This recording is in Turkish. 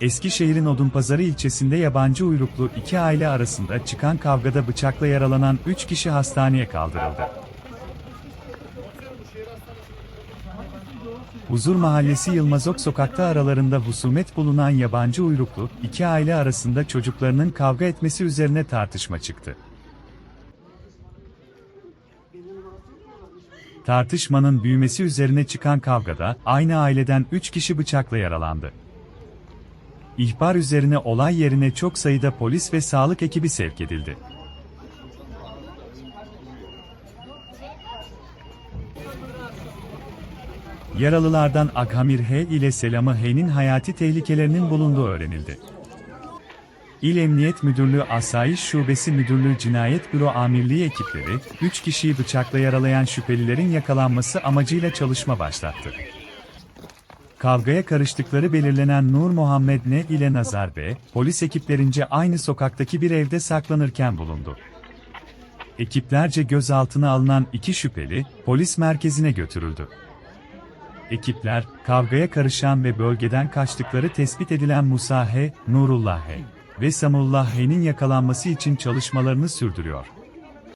Eskişehir'in Odunpazarı ilçesinde yabancı uyruklu iki aile arasında çıkan kavgada bıçakla yaralanan 3 kişi hastaneye kaldırıldı. Huzur Mahallesi Yılmazok sokakta aralarında husumet bulunan yabancı uyruklu iki aile arasında çocuklarının kavga etmesi üzerine tartışma çıktı. Tartışmanın büyümesi üzerine çıkan kavgada aynı aileden 3 kişi bıçakla yaralandı. İhbar üzerine olay yerine çok sayıda polis ve sağlık ekibi sevk edildi. Yaralılardan Aghamir H ile Selamı H'nin hayati tehlikelerinin bulunduğu öğrenildi. İl Emniyet Müdürlüğü Asayiş Şubesi Müdürlüğü Cinayet Büro Amirliği ekipleri, 3 kişiyi bıçakla yaralayan şüphelilerin yakalanması amacıyla çalışma başlattı. Kavgaya karıştıkları belirlenen Nur Muhammed Ne ile Nazar B, polis ekiplerince aynı sokaktaki bir evde saklanırken bulundu. Ekiplerce gözaltına alınan iki şüpheli, polis merkezine götürüldü. Ekipler, kavgaya karışan ve bölgeden kaçtıkları tespit edilen Musa H, Nurullah ve Samullah H'nin yakalanması için çalışmalarını sürdürüyor.